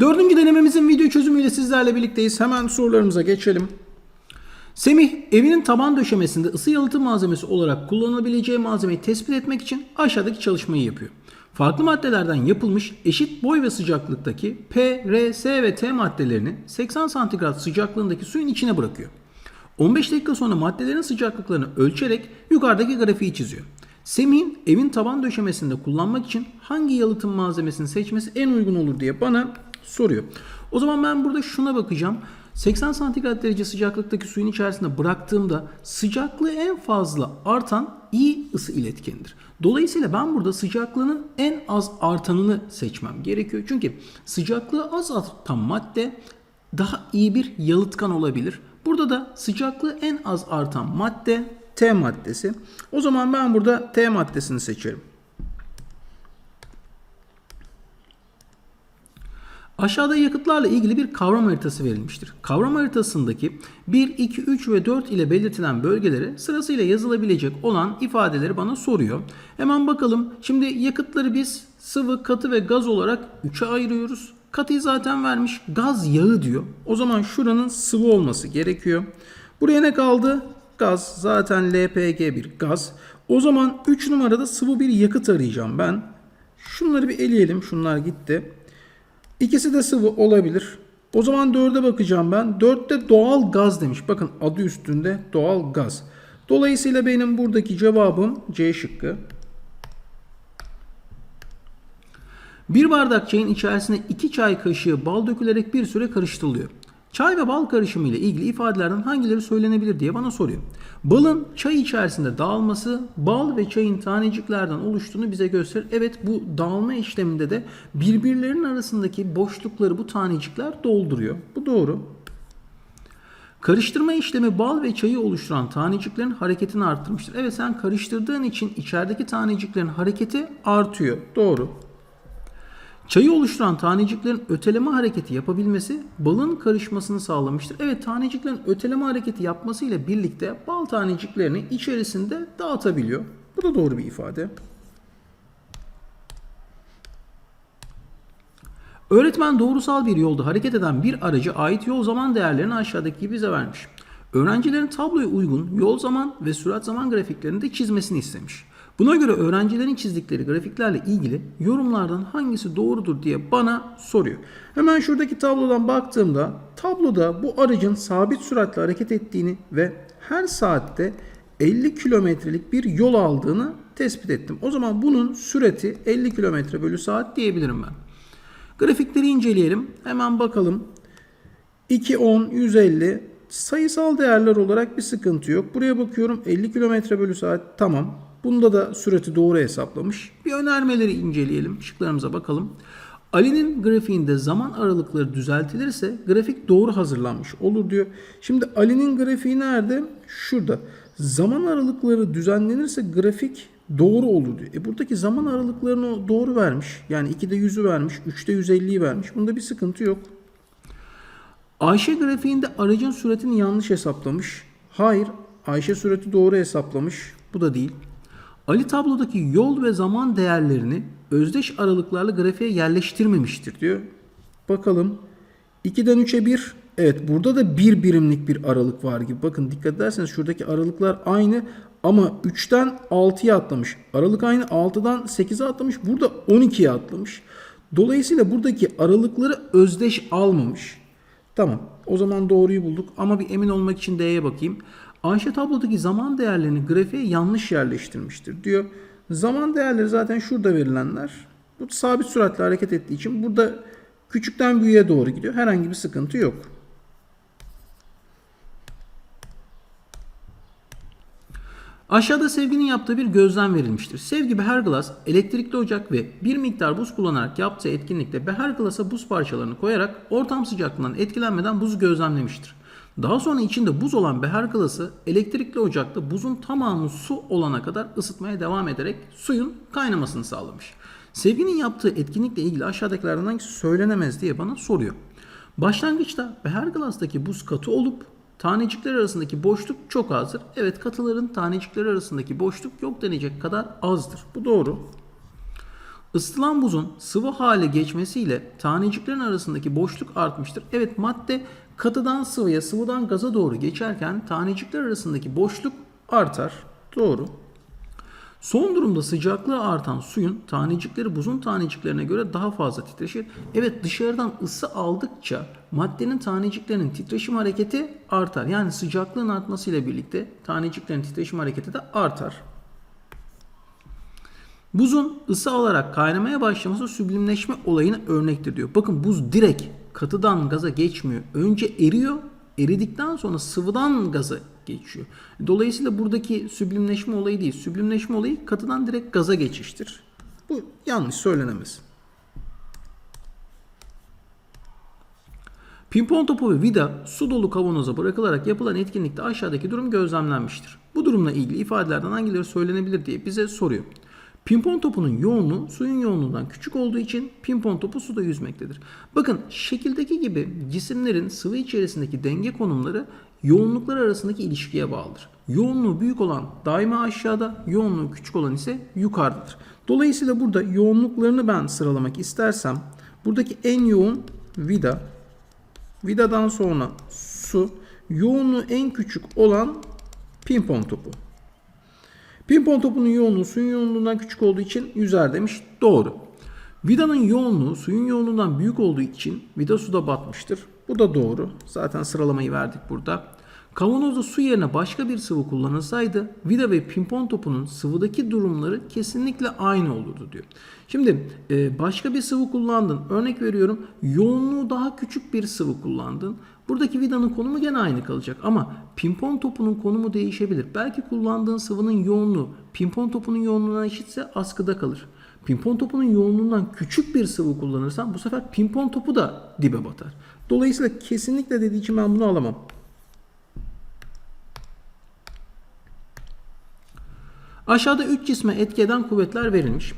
Dördüncü denememizin video çözümüyle sizlerle birlikteyiz. Hemen sorularımıza geçelim. Semih evinin taban döşemesinde ısı yalıtım malzemesi olarak kullanılabileceği malzemeyi tespit etmek için aşağıdaki çalışmayı yapıyor. Farklı maddelerden yapılmış eşit boy ve sıcaklıktaki P, R, S ve T maddelerini 80 santigrat sıcaklığındaki suyun içine bırakıyor. 15 dakika sonra maddelerin sıcaklıklarını ölçerek yukarıdaki grafiği çiziyor. Semih'in evin taban döşemesinde kullanmak için hangi yalıtım malzemesini seçmesi en uygun olur diye bana soruyor. O zaman ben burada şuna bakacağım. 80 santigrat derece sıcaklıktaki suyun içerisinde bıraktığımda sıcaklığı en fazla artan iyi ısı iletkenidir. Dolayısıyla ben burada sıcaklığının en az artanını seçmem gerekiyor. Çünkü sıcaklığı az artan madde daha iyi bir yalıtkan olabilir. Burada da sıcaklığı en az artan madde T maddesi. O zaman ben burada T maddesini seçerim. Aşağıda yakıtlarla ilgili bir kavram haritası verilmiştir. Kavram haritasındaki 1, 2, 3 ve 4 ile belirtilen bölgelere sırasıyla yazılabilecek olan ifadeleri bana soruyor. Hemen bakalım. Şimdi yakıtları biz sıvı, katı ve gaz olarak 3'e ayırıyoruz. Katıyı zaten vermiş. Gaz yağı diyor. O zaman şuranın sıvı olması gerekiyor. Buraya ne kaldı? Gaz. Zaten LPG bir gaz. O zaman 3 numarada sıvı bir yakıt arayacağım ben. Şunları bir eleyelim. Şunlar gitti. İkisi de sıvı olabilir. O zaman 4'e bakacağım ben. 4'te doğal gaz demiş. Bakın adı üstünde doğal gaz. Dolayısıyla benim buradaki cevabım C şıkkı. Bir bardak çayın içerisine 2 çay kaşığı bal dökülerek bir süre karıştırılıyor. Çay ve bal karışımı ile ilgili ifadelerden hangileri söylenebilir diye bana soruyor. Balın çay içerisinde dağılması bal ve çayın taneciklerden oluştuğunu bize gösterir. Evet bu dağılma işleminde de birbirlerinin arasındaki boşlukları bu tanecikler dolduruyor. Bu doğru. Karıştırma işlemi bal ve çayı oluşturan taneciklerin hareketini arttırmıştır. Evet sen karıştırdığın için içerideki taneciklerin hareketi artıyor. Doğru. Çayı oluşturan taneciklerin öteleme hareketi yapabilmesi balın karışmasını sağlamıştır. Evet taneciklerin öteleme hareketi yapmasıyla birlikte bal taneciklerini içerisinde dağıtabiliyor. Bu da doğru bir ifade. Öğretmen doğrusal bir yolda hareket eden bir araca ait yol zaman değerlerini aşağıdaki gibi bize vermiş. Öğrencilerin tabloya uygun yol zaman ve sürat zaman grafiklerini de çizmesini istemiş. Buna göre öğrencilerin çizdikleri grafiklerle ilgili yorumlardan hangisi doğrudur diye bana soruyor. Hemen şuradaki tablodan baktığımda tabloda bu aracın sabit süratle hareket ettiğini ve her saatte 50 kilometrelik bir yol aldığını tespit ettim. O zaman bunun süreti 50 kilometre bölü saat diyebilirim ben. Grafikleri inceleyelim. Hemen bakalım. 2, 10, 150 sayısal değerler olarak bir sıkıntı yok. Buraya bakıyorum 50 km bölü saat tamam. Bunda da süreti doğru hesaplamış. Bir önermeleri inceleyelim. Şıklarımıza bakalım. Ali'nin grafiğinde zaman aralıkları düzeltilirse grafik doğru hazırlanmış olur diyor. Şimdi Ali'nin grafiği nerede? Şurada. Zaman aralıkları düzenlenirse grafik doğru olur diyor. E buradaki zaman aralıklarını doğru vermiş. Yani 2'de 100'ü vermiş, 3'te 150'yi vermiş. Bunda bir sıkıntı yok. Ayşe grafiğinde aracın süratini yanlış hesaplamış. Hayır, Ayşe sürati doğru hesaplamış. Bu da değil. Ali tablodaki yol ve zaman değerlerini özdeş aralıklarla grafiğe yerleştirmemiştir diyor. Bakalım. 2'den 3'e 1. Evet burada da 1 birimlik bir aralık var gibi. Bakın dikkat ederseniz şuradaki aralıklar aynı ama 3'ten 6'ya atlamış. Aralık aynı 6'dan 8'e atlamış. Burada 12'ye atlamış. Dolayısıyla buradaki aralıkları özdeş almamış. Tamam. O zaman doğruyu bulduk ama bir emin olmak için D'ye bakayım. Ayşe tablodaki zaman değerlerini grafiğe yanlış yerleştirmiştir diyor. Zaman değerleri zaten şurada verilenler. Bu sabit süratle hareket ettiği için burada küçükten büyüğe doğru gidiyor. Herhangi bir sıkıntı yok. Aşağıda Sevgi'nin yaptığı bir gözlem verilmiştir. Sevgi Beherglas elektrikli ocak ve bir miktar buz kullanarak yaptığı etkinlikte Beherglas'a buz parçalarını koyarak ortam sıcaklığından etkilenmeden buzu gözlemlemiştir. Daha sonra içinde buz olan Beherglas'ı elektrikli ocakta buzun tamamı su olana kadar ısıtmaya devam ederek suyun kaynamasını sağlamış. Sevgi'nin yaptığı etkinlikle ilgili aşağıdakilerden hangisi söylenemez diye bana soruyor. Başlangıçta Beherglas'taki buz katı olup Tanecikler arasındaki boşluk çok azdır. Evet katıların tanecikler arasındaki boşluk yok denecek kadar azdır. Bu doğru. Isıtılan buzun sıvı hale geçmesiyle taneciklerin arasındaki boşluk artmıştır. Evet madde katıdan sıvıya, sıvıdan gaza doğru geçerken tanecikler arasındaki boşluk artar. Doğru. Son durumda sıcaklığı artan suyun tanecikleri buzun taneciklerine göre daha fazla titreşir. Evet dışarıdan ısı aldıkça maddenin taneciklerinin titreşim hareketi artar. Yani sıcaklığın artmasıyla birlikte taneciklerin titreşim hareketi de artar. Buzun ısı alarak kaynamaya başlaması süblimleşme olayına örnektir diyor. Bakın buz direkt katıdan gaza geçmiyor. Önce eriyor, eridikten sonra sıvıdan gaza geçiyor. Dolayısıyla buradaki süblimleşme olayı değil. Süblimleşme olayı katıdan direkt gaza geçiştir. Bu yanlış söylenemez. Pimpon topu ve vida su dolu kavanoza bırakılarak yapılan etkinlikte aşağıdaki durum gözlemlenmiştir. Bu durumla ilgili ifadelerden hangileri söylenebilir diye bize soruyor. Pimpon topunun yoğunluğu suyun yoğunluğundan küçük olduğu için pimpon topu suda yüzmektedir. Bakın şekildeki gibi cisimlerin sıvı içerisindeki denge konumları yoğunluklar arasındaki ilişkiye bağlıdır. Yoğunluğu büyük olan daima aşağıda, yoğunluğu küçük olan ise yukarıdadır. Dolayısıyla burada yoğunluklarını ben sıralamak istersem buradaki en yoğun vida, vidadan sonra su, yoğunluğu en küçük olan pimpon topu. Pimpon topunun yoğunluğu suyun yoğunluğundan küçük olduğu için yüzer demiş. Doğru. Vidanın yoğunluğu suyun yoğunluğundan büyük olduğu için vida suda batmıştır. Bu da doğru. Zaten sıralamayı verdik burada. Kavanozda su yerine başka bir sıvı kullanılsaydı vida ve pimpon topunun sıvıdaki durumları kesinlikle aynı olurdu diyor. Şimdi e, başka bir sıvı kullandın. Örnek veriyorum yoğunluğu daha küçük bir sıvı kullandın. Buradaki vidanın konumu gene aynı kalacak ama pimpon topunun konumu değişebilir. Belki kullandığın sıvının yoğunluğu pimpon topunun yoğunluğuna eşitse askıda kalır. Pimpon topunun yoğunluğundan küçük bir sıvı kullanırsan bu sefer pimpon topu da dibe batar. Dolayısıyla kesinlikle dediği için ben bunu alamam. Aşağıda 3 cisme etki eden kuvvetler verilmiş.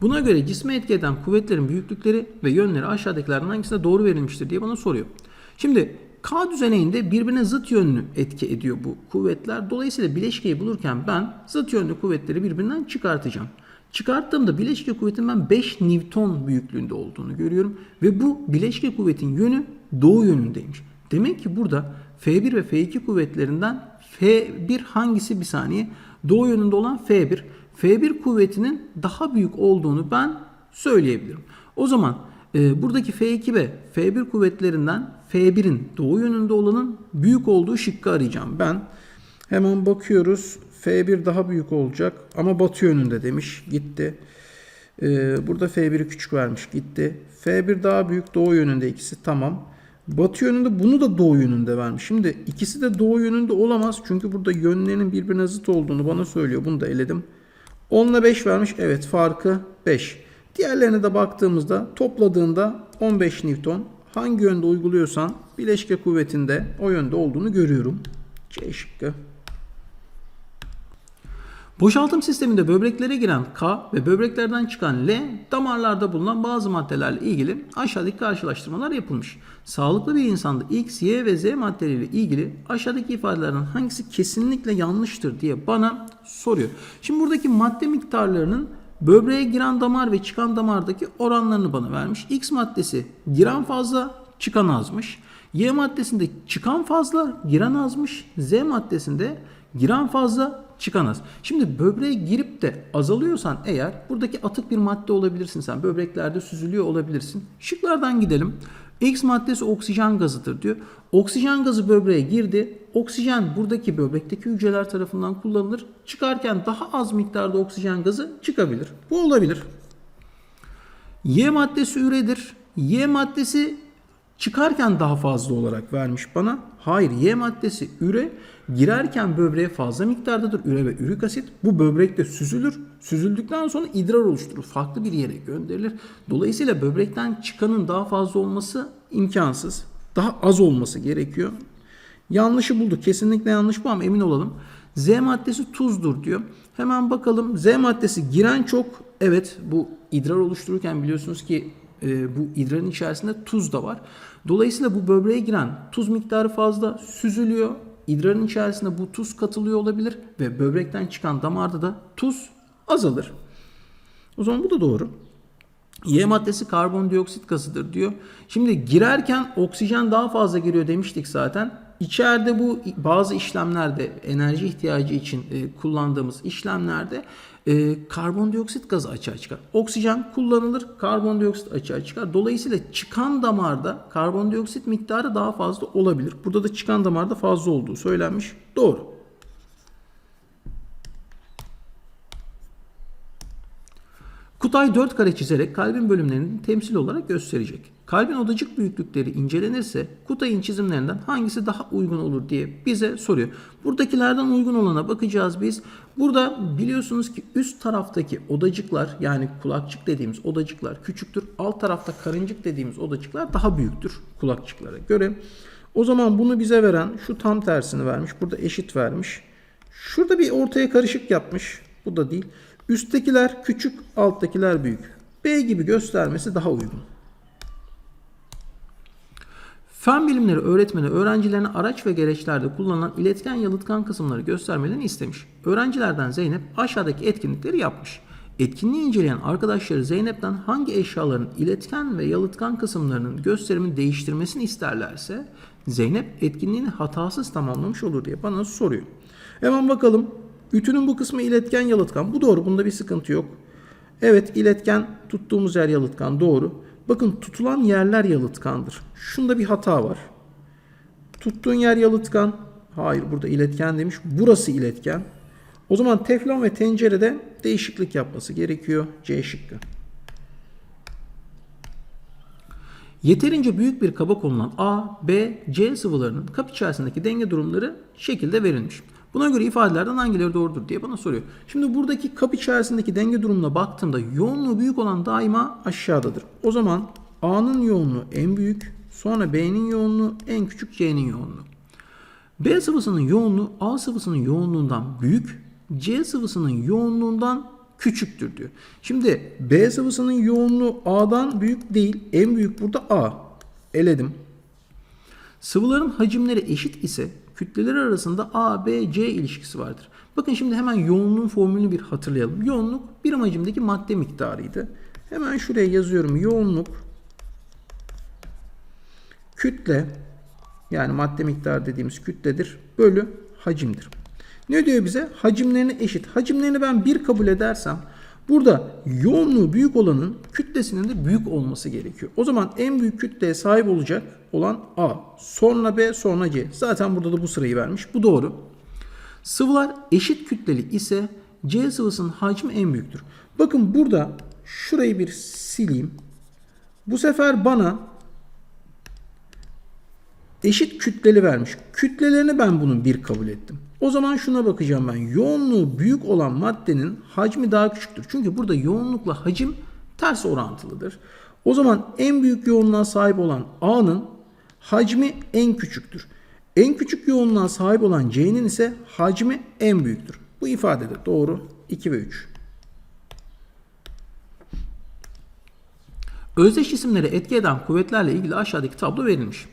Buna göre cisme etki eden kuvvetlerin büyüklükleri ve yönleri aşağıdakilerden hangisine doğru verilmiştir diye bana soruyor. Şimdi K düzeneyinde birbirine zıt yönlü etki ediyor bu kuvvetler. Dolayısıyla bileşkeyi bulurken ben zıt yönlü kuvvetleri birbirinden çıkartacağım. Çıkarttığımda bileşke kuvvetin ben 5 Newton büyüklüğünde olduğunu görüyorum. Ve bu bileşke kuvvetin yönü doğu yönündeymiş. Demek ki burada F1 ve F2 kuvvetlerinden F1 hangisi bir saniye? Doğu yönünde olan F1. F1 kuvvetinin daha büyük olduğunu ben söyleyebilirim. O zaman e, buradaki F2 ve F1 kuvvetlerinden F1'in doğu yönünde olanın büyük olduğu şıkkı arayacağım. Ben hemen bakıyoruz. F1 daha büyük olacak ama batı yönünde demiş. Gitti. Ee, burada F1'i küçük vermiş. Gitti. F1 daha büyük doğu yönünde ikisi. Tamam. Batı yönünde bunu da doğu yönünde vermiş. Şimdi ikisi de doğu yönünde olamaz. Çünkü burada yönlerinin birbirine zıt olduğunu bana söylüyor. Bunu da eledim. 10 ile 5 vermiş. Evet farkı 5. Diğerlerine de baktığımızda topladığında 15 Newton. Hangi yönde uyguluyorsan bileşke kuvvetinde o yönde olduğunu görüyorum. C şıkkı. Boşaltım sisteminde böbreklere giren K ve böbreklerden çıkan L damarlarda bulunan bazı maddelerle ilgili aşağıdaki karşılaştırmalar yapılmış. Sağlıklı bir insanda X, Y ve Z maddeleriyle ilgili aşağıdaki ifadelerden hangisi kesinlikle yanlıştır diye bana soruyor. Şimdi buradaki madde miktarlarının böbreğe giren damar ve çıkan damardaki oranlarını bana vermiş. X maddesi giren fazla, çıkan azmış. Y maddesinde çıkan fazla, giren azmış. Z maddesinde giren fazla, çıkan az. Şimdi böbreğe girip de azalıyorsan eğer buradaki atık bir madde olabilirsin sen. Böbreklerde süzülüyor olabilirsin. Şıklardan gidelim. X maddesi oksijen gazıdır diyor. Oksijen gazı böbreğe girdi. Oksijen buradaki böbrekteki hücreler tarafından kullanılır. Çıkarken daha az miktarda oksijen gazı çıkabilir. Bu olabilir. Y maddesi üredir. Y maddesi çıkarken daha fazla olarak vermiş bana. Hayır Y maddesi üre girerken böbreğe fazla miktardadır üre ve ürik asit. Bu böbrekte süzülür. Süzüldükten sonra idrar oluşturur. Farklı bir yere gönderilir. Dolayısıyla böbrekten çıkanın daha fazla olması imkansız. Daha az olması gerekiyor. Yanlışı bulduk. Kesinlikle yanlış bu ama emin olalım. Z maddesi tuzdur diyor. Hemen bakalım. Z maddesi giren çok. Evet bu idrar oluştururken biliyorsunuz ki e, bu idrarın içerisinde tuz da var. Dolayısıyla bu böbreğe giren tuz miktarı fazla süzülüyor. İdrarın içerisinde bu tuz katılıyor olabilir ve böbrekten çıkan damarda da tuz azalır. O zaman bu da doğru. Y maddesi karbondioksit gazıdır diyor. Şimdi girerken oksijen daha fazla giriyor demiştik zaten. İçeride bu bazı işlemlerde enerji ihtiyacı için e, kullandığımız işlemlerde e, karbondioksit gazı açığa çıkar. Oksijen kullanılır, karbondioksit açığa çıkar. Dolayısıyla çıkan damarda karbondioksit miktarı daha fazla olabilir. Burada da çıkan damarda fazla olduğu söylenmiş. Doğru. Kutay 4 kare çizerek kalbin bölümlerini temsil olarak gösterecek. Kalbin odacık büyüklükleri incelenirse Kutay'ın çizimlerinden hangisi daha uygun olur diye bize soruyor. Buradakilerden uygun olana bakacağız biz. Burada biliyorsunuz ki üst taraftaki odacıklar yani kulakçık dediğimiz odacıklar küçüktür. Alt tarafta karıncık dediğimiz odacıklar daha büyüktür kulakçıklara göre. O zaman bunu bize veren şu tam tersini vermiş. Burada eşit vermiş. Şurada bir ortaya karışık yapmış. Bu da değil. Üsttekiler küçük, alttakiler büyük. B gibi göstermesi daha uygun. Fen bilimleri öğretmeni öğrencilerine araç ve gereçlerde kullanılan iletken yalıtkan kısımları göstermelerini istemiş. Öğrencilerden Zeynep aşağıdaki etkinlikleri yapmış. Etkinliği inceleyen arkadaşları Zeynep'ten hangi eşyaların iletken ve yalıtkan kısımlarının gösterimini değiştirmesini isterlerse Zeynep etkinliğini hatasız tamamlamış olur diye bana soruyor. Hemen bakalım. Ütünün bu kısmı iletken yalıtkan. Bu doğru. Bunda bir sıkıntı yok. Evet iletken tuttuğumuz yer yalıtkan. Doğru. Bakın tutulan yerler yalıtkandır. Şunda bir hata var. Tuttuğun yer yalıtkan. Hayır burada iletken demiş. Burası iletken. O zaman teflon ve tencerede değişiklik yapması gerekiyor. C şıkkı. Yeterince büyük bir kaba konulan A, B, C sıvılarının kap içerisindeki denge durumları şekilde verilmiş. Buna göre ifadelerden hangileri doğrudur diye bana soruyor. Şimdi buradaki kap içerisindeki denge durumuna baktığımda yoğunluğu büyük olan daima aşağıdadır. O zaman A'nın yoğunluğu en büyük, sonra B'nin yoğunluğu en küçük C'nin yoğunluğu. B sıvısının yoğunluğu A sıvısının yoğunluğundan büyük, C sıvısının yoğunluğundan küçüktür diyor. Şimdi B sıvısının yoğunluğu A'dan büyük değil. En büyük burada A. Eledim. Sıvıların hacimleri eşit ise kütleleri arasında A, B, C ilişkisi vardır. Bakın şimdi hemen yoğunluğun formülünü bir hatırlayalım. Yoğunluk birim hacimdeki madde miktarıydı. Hemen şuraya yazıyorum. Yoğunluk kütle yani madde miktarı dediğimiz kütledir bölü hacimdir. Ne diyor bize? Hacimlerini eşit. Hacimlerini ben 1 kabul edersem burada yoğunluğu büyük olanın kütlesinin de büyük olması gerekiyor. O zaman en büyük kütleye sahip olacak olan A. Sonra B sonra C. Zaten burada da bu sırayı vermiş. Bu doğru. Sıvılar eşit kütleli ise C sıvısının hacmi en büyüktür. Bakın burada şurayı bir sileyim. Bu sefer bana eşit kütleli vermiş. Kütlelerini ben bunun bir kabul ettim. O zaman şuna bakacağım ben. Yoğunluğu büyük olan maddenin hacmi daha küçüktür. Çünkü burada yoğunlukla hacim ters orantılıdır. O zaman en büyük yoğunluğa sahip olan A'nın hacmi en küçüktür. En küçük yoğunluğa sahip olan C'nin ise hacmi en büyüktür. Bu ifade de doğru. 2 ve 3. Özdeş isimlere etki eden kuvvetlerle ilgili aşağıdaki tablo verilmiş.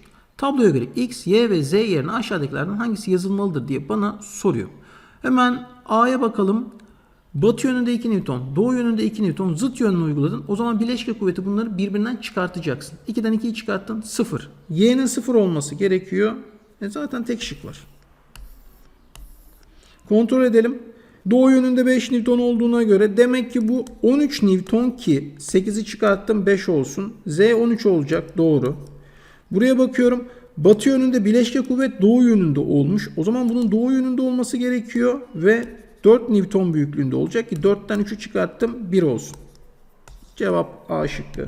Tabloya göre X, Y ve Z yerine aşağıdakilerden hangisi yazılmalıdır diye bana soruyor. Hemen A'ya bakalım. Batı yönünde 2 Newton, doğu yönünde 2 Newton zıt yönünü uyguladın. O zaman bileşke kuvveti bunları birbirinden çıkartacaksın. 2'den 2'yi çıkarttın 0. Y'nin 0 olması gerekiyor. E zaten tek şık var. Kontrol edelim. Doğu yönünde 5 Newton olduğuna göre demek ki bu 13 Newton ki 8'i çıkarttım 5 olsun. Z 13 olacak doğru. Buraya bakıyorum. Batı yönünde bileşke kuvvet doğu yönünde olmuş. O zaman bunun doğu yönünde olması gerekiyor ve 4 Newton büyüklüğünde olacak ki 4'ten 3'ü çıkarttım 1 olsun. Cevap A şıkkı.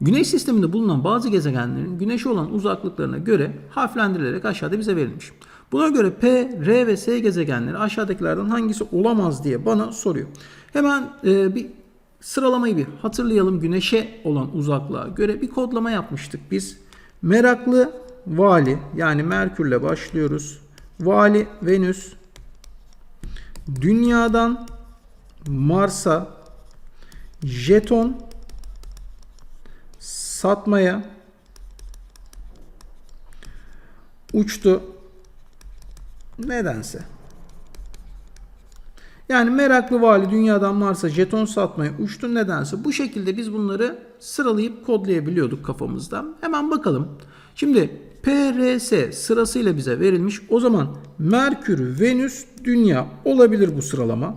Güneş sisteminde bulunan bazı gezegenlerin güneşe olan uzaklıklarına göre harflendirilerek aşağıda bize verilmiş. Buna göre P, R ve S gezegenleri aşağıdakilerden hangisi olamaz diye bana soruyor. Hemen e, bir sıralamayı bir hatırlayalım. Güneşe olan uzaklığa göre bir kodlama yapmıştık biz. Meraklı vali yani Merkürle başlıyoruz. Vali Venüs Dünya'dan Mars'a jeton satmaya uçtu. Nedense. Yani meraklı vali dünyadan Mars'a jeton satmaya uçtu nedense. Bu şekilde biz bunları sıralayıp kodlayabiliyorduk kafamızda. Hemen bakalım. Şimdi PRS sırasıyla bize verilmiş. O zaman Merkür, Venüs, Dünya olabilir bu sıralama.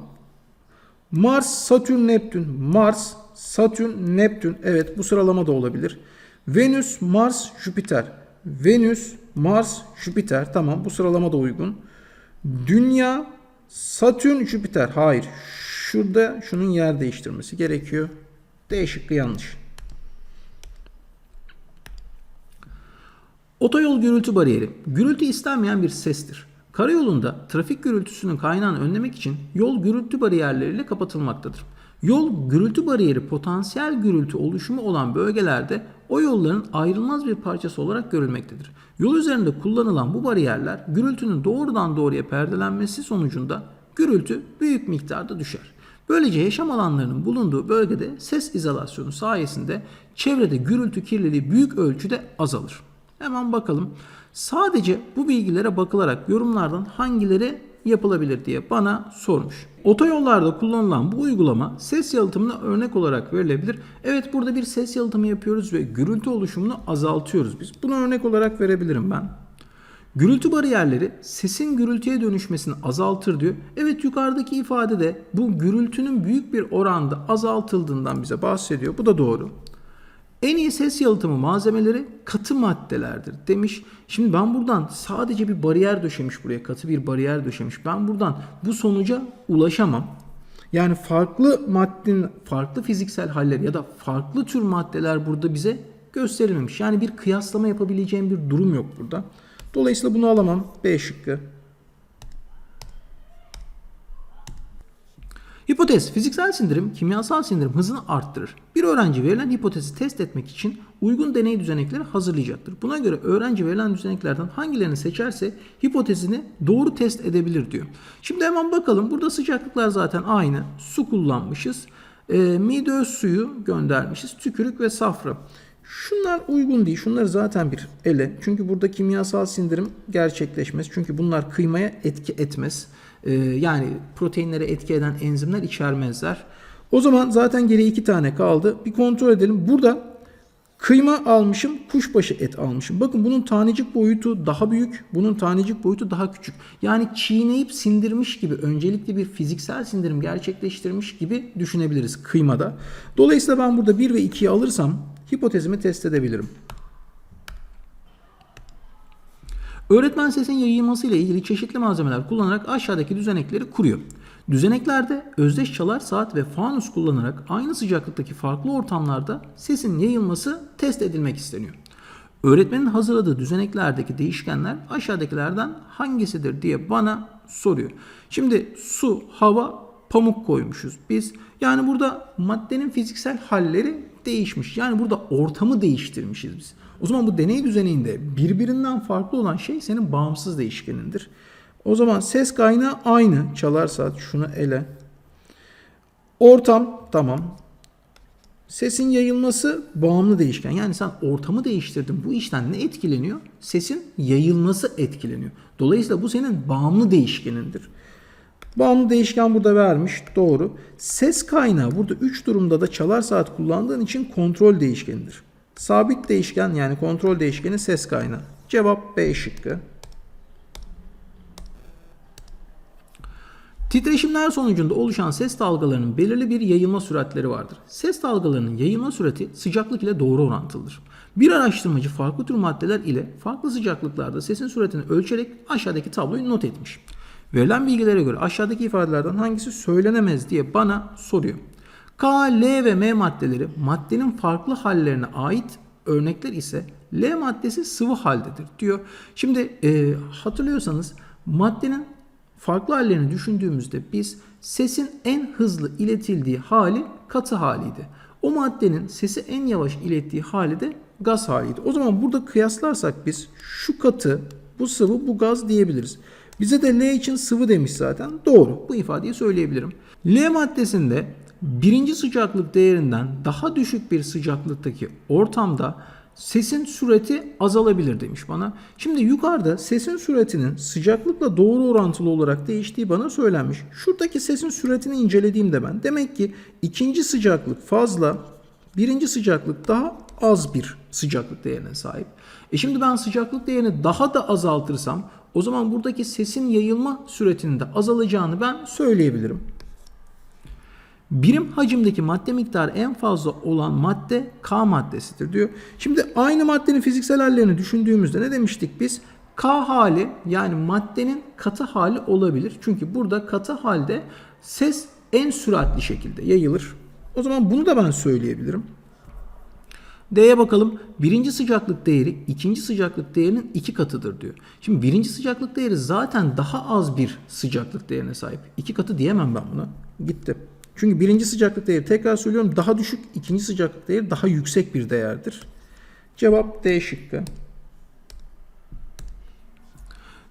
Mars, Satürn, Neptün. Mars, Satürn, Neptün. Evet bu sıralama da olabilir. Venüs, Mars, Jüpiter. Venüs, Mars, Jüpiter. Tamam bu sıralama da uygun. Dünya, Satürn, Jüpiter. Hayır. Şurada şunun yer değiştirmesi gerekiyor. D şıkkı yanlış. Otoyol gürültü bariyeri. Gürültü istenmeyen bir sestir. Karayolunda trafik gürültüsünün kaynağını önlemek için yol gürültü bariyerleriyle kapatılmaktadır. Yol gürültü bariyeri potansiyel gürültü oluşumu olan bölgelerde o yolların ayrılmaz bir parçası olarak görülmektedir. Yol üzerinde kullanılan bu bariyerler gürültünün doğrudan doğruya perdelenmesi sonucunda gürültü büyük miktarda düşer. Böylece yaşam alanlarının bulunduğu bölgede ses izolasyonu sayesinde çevrede gürültü kirliliği büyük ölçüde azalır. Hemen bakalım. Sadece bu bilgilere bakılarak yorumlardan hangileri yapılabilir diye bana sormuş. Otoyollarda kullanılan bu uygulama ses yalıtımına örnek olarak verilebilir. Evet burada bir ses yalıtımı yapıyoruz ve gürültü oluşumunu azaltıyoruz biz. Bunu örnek olarak verebilirim ben. Gürültü bariyerleri sesin gürültüye dönüşmesini azaltır diyor. Evet yukarıdaki ifade de bu gürültünün büyük bir oranda azaltıldığından bize bahsediyor. Bu da doğru. En iyi ses yalıtımı malzemeleri katı maddelerdir demiş. Şimdi ben buradan sadece bir bariyer döşemiş buraya katı bir bariyer döşemiş. Ben buradan bu sonuca ulaşamam. Yani farklı maddenin farklı fiziksel haller ya da farklı tür maddeler burada bize gösterilmemiş. Yani bir kıyaslama yapabileceğim bir durum yok burada. Dolayısıyla bunu alamam. B şıkkı. Hipotez, fiziksel sindirim, kimyasal sindirim hızını arttırır. Bir öğrenci verilen hipotezi test etmek için uygun deney düzenekleri hazırlayacaktır. Buna göre öğrenci verilen düzeneklerden hangilerini seçerse hipotezini doğru test edebilir diyor. Şimdi hemen bakalım. Burada sıcaklıklar zaten aynı. Su kullanmışız. E, mide öz suyu göndermişiz. Tükürük ve safra. Şunlar uygun değil. Şunları zaten bir ele. Çünkü burada kimyasal sindirim gerçekleşmez. Çünkü bunlar kıymaya etki etmez. Ee, yani proteinlere etki eden enzimler içermezler. O zaman zaten geriye iki tane kaldı. Bir kontrol edelim. Burada kıyma almışım, kuşbaşı et almışım. Bakın bunun tanecik boyutu daha büyük, bunun tanecik boyutu daha küçük. Yani çiğneyip sindirmiş gibi, öncelikle bir fiziksel sindirim gerçekleştirmiş gibi düşünebiliriz kıymada. Dolayısıyla ben burada 1 ve 2'yi alırsam hipotezimi test edebilirim. Öğretmen sesin yayılması ile ilgili çeşitli malzemeler kullanarak aşağıdaki düzenekleri kuruyor. Düzeneklerde özdeş çalar saat ve fanus kullanarak aynı sıcaklıktaki farklı ortamlarda sesin yayılması test edilmek isteniyor. Öğretmenin hazırladığı düzeneklerdeki değişkenler aşağıdakilerden hangisidir diye bana soruyor. Şimdi su, hava, pamuk koymuşuz biz. Yani burada maddenin fiziksel halleri değişmiş. Yani burada ortamı değiştirmişiz biz. O zaman bu deney düzeninde birbirinden farklı olan şey senin bağımsız değişkenindir. O zaman ses kaynağı aynı. Çalar saat şunu ele. Ortam tamam. Sesin yayılması bağımlı değişken. Yani sen ortamı değiştirdin. Bu işten ne etkileniyor? Sesin yayılması etkileniyor. Dolayısıyla bu senin bağımlı değişkenindir. Bağımlı değişken burada vermiş. Doğru. Ses kaynağı burada 3 durumda da çalar saat kullandığın için kontrol değişkenidir. Sabit değişken yani kontrol değişkeni ses kaynağı. Cevap B şıkkı. Titreşimler sonucunda oluşan ses dalgalarının belirli bir yayılma süratleri vardır. Ses dalgalarının yayılma sürati sıcaklık ile doğru orantılıdır. Bir araştırmacı farklı tür maddeler ile farklı sıcaklıklarda sesin süratini ölçerek aşağıdaki tabloyu not etmiş. Verilen bilgilere göre aşağıdaki ifadelerden hangisi söylenemez diye bana soruyor. K, L ve M maddeleri maddenin farklı hallerine ait örnekler ise L maddesi sıvı haldedir diyor. Şimdi e, hatırlıyorsanız maddenin farklı hallerini düşündüğümüzde biz sesin en hızlı iletildiği hali katı haliydi. O maddenin sesi en yavaş ilettiği hali de gaz haliydi. O zaman burada kıyaslarsak biz şu katı, bu sıvı, bu gaz diyebiliriz. Bize de L için sıvı demiş zaten. Doğru. Bu ifadeyi söyleyebilirim. L maddesinde birinci sıcaklık değerinden daha düşük bir sıcaklıktaki ortamda sesin sürati azalabilir demiş bana. Şimdi yukarıda sesin süratinin sıcaklıkla doğru orantılı olarak değiştiği bana söylenmiş. Şuradaki sesin süratini incelediğimde ben demek ki ikinci sıcaklık fazla, birinci sıcaklık daha az bir sıcaklık değerine sahip. E şimdi ben sıcaklık değerini daha da azaltırsam o zaman buradaki sesin yayılma süratinin de azalacağını ben söyleyebilirim. Birim hacimdeki madde miktarı en fazla olan madde K maddesidir diyor. Şimdi aynı maddenin fiziksel hallerini düşündüğümüzde ne demiştik biz? K hali yani maddenin katı hali olabilir. Çünkü burada katı halde ses en süratli şekilde yayılır. O zaman bunu da ben söyleyebilirim. D'ye bakalım. Birinci sıcaklık değeri ikinci sıcaklık değerinin iki katıdır diyor. Şimdi birinci sıcaklık değeri zaten daha az bir sıcaklık değerine sahip. İki katı diyemem ben buna. Gitti. Çünkü birinci sıcaklık değeri tekrar söylüyorum daha düşük, ikinci sıcaklık değeri daha yüksek bir değerdir. Cevap D şıkkı.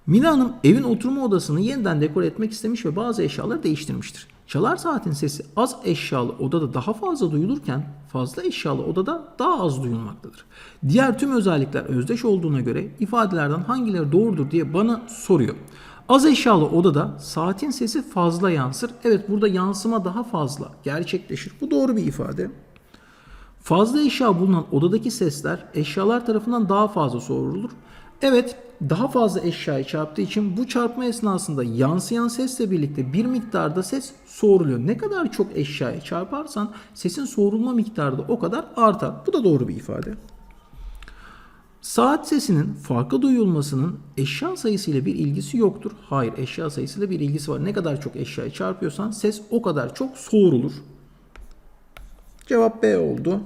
Mina Hanım evin oturma odasını yeniden dekore etmek istemiş ve bazı eşyaları değiştirmiştir. Çalar saatin sesi az eşyalı odada daha fazla duyulurken fazla eşyalı odada daha az duyulmaktadır. Diğer tüm özellikler özdeş olduğuna göre ifadelerden hangileri doğrudur diye bana soruyor. Az eşyalı odada saatin sesi fazla yansır. Evet burada yansıma daha fazla gerçekleşir. Bu doğru bir ifade. Fazla eşya bulunan odadaki sesler eşyalar tarafından daha fazla soğurulur. Evet, daha fazla eşyayı çarptığı için bu çarpma esnasında yansıyan sesle birlikte bir miktarda ses soğuruluyor. Ne kadar çok eşyayı çarparsan sesin soğurulma miktarı da o kadar artar. Bu da doğru bir ifade. Saat sesinin farklı duyulmasının eşya sayısıyla bir ilgisi yoktur. Hayır, eşya sayısıyla bir ilgisi var. Ne kadar çok eşyayı çarpıyorsan ses o kadar çok soğurulur. Cevap B oldu.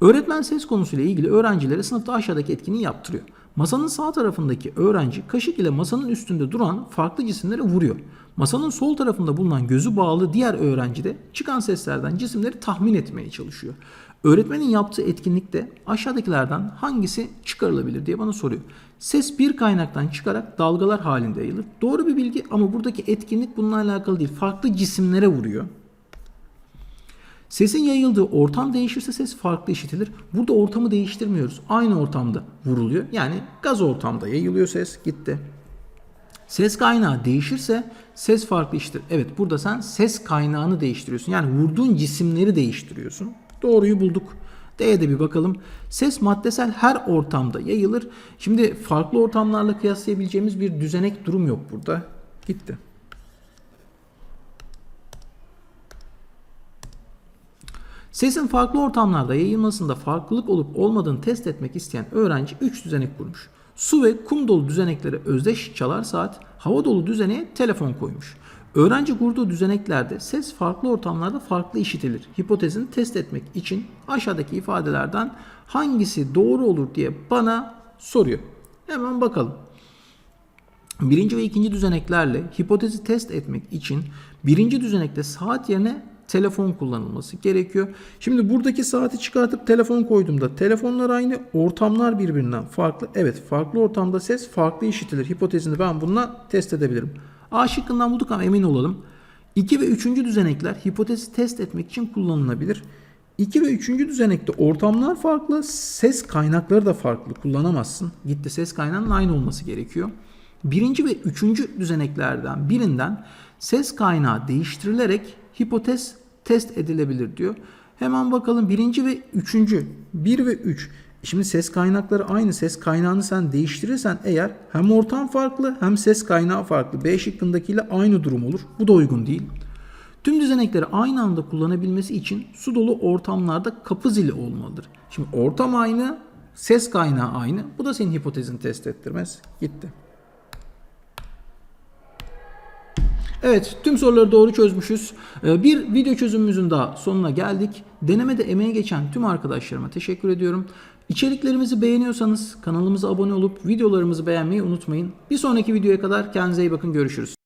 Öğretmen ses konusuyla ilgili öğrencilere sınıfta aşağıdaki etkinliği yaptırıyor. Masanın sağ tarafındaki öğrenci kaşık ile masanın üstünde duran farklı cisimlere vuruyor. Masanın sol tarafında bulunan gözü bağlı diğer öğrenci de çıkan seslerden cisimleri tahmin etmeye çalışıyor. Öğretmenin yaptığı etkinlikte aşağıdakilerden hangisi çıkarılabilir diye bana soruyor. Ses bir kaynaktan çıkarak dalgalar halinde yayılır. Doğru bir bilgi ama buradaki etkinlik bununla alakalı değil. Farklı cisimlere vuruyor. Sesin yayıldığı ortam değişirse ses farklı işitilir. Burada ortamı değiştirmiyoruz. Aynı ortamda vuruluyor. Yani gaz ortamda yayılıyor ses gitti. Ses kaynağı değişirse ses farklı işitir. Evet burada sen ses kaynağını değiştiriyorsun. Yani vurduğun cisimleri değiştiriyorsun. Doğruyu bulduk. D'ye de bir bakalım. Ses maddesel her ortamda yayılır. Şimdi farklı ortamlarla kıyaslayabileceğimiz bir düzenek durum yok burada. Gitti. Sesin farklı ortamlarda yayılmasında farklılık olup olmadığını test etmek isteyen öğrenci 3 düzenek kurmuş. Su ve kum dolu düzeneklere özdeş çalar saat, hava dolu düzeneğe telefon koymuş. Öğrenci kurduğu düzeneklerde ses farklı ortamlarda farklı işitilir. Hipotezini test etmek için aşağıdaki ifadelerden hangisi doğru olur diye bana soruyor. Hemen bakalım. Birinci ve ikinci düzeneklerle hipotezi test etmek için birinci düzenekte saat yerine telefon kullanılması gerekiyor. Şimdi buradaki saati çıkartıp telefon koyduğumda telefonlar aynı, ortamlar birbirinden farklı. Evet farklı ortamda ses farklı işitilir. Hipotezini ben bununla test edebilirim. A şıkkından bulduk ama emin olalım. 2 ve 3. düzenekler hipotezi test etmek için kullanılabilir. 2 ve 3. düzenekte ortamlar farklı, ses kaynakları da farklı. Kullanamazsın. Gitti ses kaynağının aynı olması gerekiyor. Birinci ve üçüncü düzeneklerden birinden ses kaynağı değiştirilerek hipotez test edilebilir diyor. Hemen bakalım birinci ve üçüncü. Bir ve üç. Şimdi ses kaynakları aynı. Ses kaynağını sen değiştirirsen eğer hem ortam farklı hem ses kaynağı farklı. B şıkkındakiyle aynı durum olur. Bu da uygun değil. Tüm düzenekleri aynı anda kullanabilmesi için su dolu ortamlarda kapı zili olmalıdır. Şimdi ortam aynı, ses kaynağı aynı. Bu da senin hipotezini test ettirmez. Gitti. Evet tüm soruları doğru çözmüşüz. Ee, Bir video çözümümüzün daha sonuna geldik. Denemede emeğe geçen tüm arkadaşlarıma teşekkür ediyorum. İçeriklerimizi beğeniyorsanız kanalımıza abone olup videolarımızı beğenmeyi unutmayın. Bir sonraki videoya kadar kendinize iyi bakın görüşürüz.